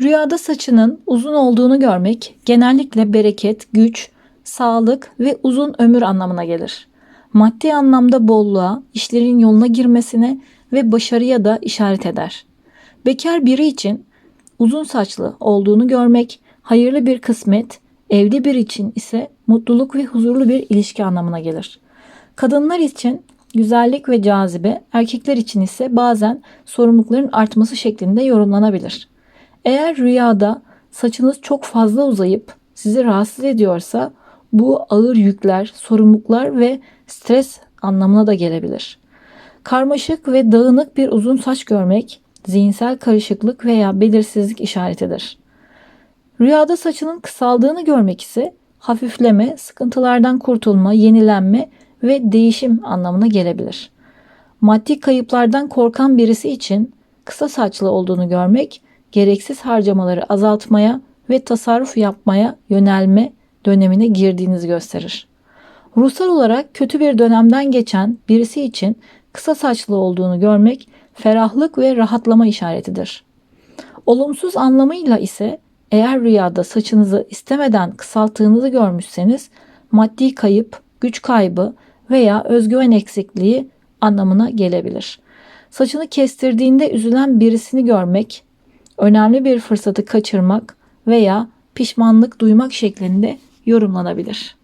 Rüyada saçının uzun olduğunu görmek genellikle bereket, güç, sağlık ve uzun ömür anlamına gelir. Maddi anlamda bolluğa, işlerin yoluna girmesine ve başarıya da işaret eder. Bekar biri için uzun saçlı olduğunu görmek hayırlı bir kısmet, evli bir için ise mutluluk ve huzurlu bir ilişki anlamına gelir. Kadınlar için güzellik ve cazibe, erkekler için ise bazen sorumlulukların artması şeklinde yorumlanabilir. Eğer rüyada saçınız çok fazla uzayıp sizi rahatsız ediyorsa bu ağır yükler, sorumluluklar ve stres anlamına da gelebilir. Karmaşık ve dağınık bir uzun saç görmek zihinsel karışıklık veya belirsizlik işaretidir. Rüyada saçının kısaldığını görmek ise hafifleme, sıkıntılardan kurtulma, yenilenme ve değişim anlamına gelebilir. Maddi kayıplardan korkan birisi için kısa saçlı olduğunu görmek gereksiz harcamaları azaltmaya ve tasarruf yapmaya yönelme dönemine girdiğinizi gösterir. Ruhsal olarak kötü bir dönemden geçen birisi için kısa saçlı olduğunu görmek ferahlık ve rahatlama işaretidir. Olumsuz anlamıyla ise eğer rüyada saçınızı istemeden kısalttığınızı görmüşseniz maddi kayıp, güç kaybı veya özgüven eksikliği anlamına gelebilir. Saçını kestirdiğinde üzülen birisini görmek, önemli bir fırsatı kaçırmak veya pişmanlık duymak şeklinde yorumlanabilir.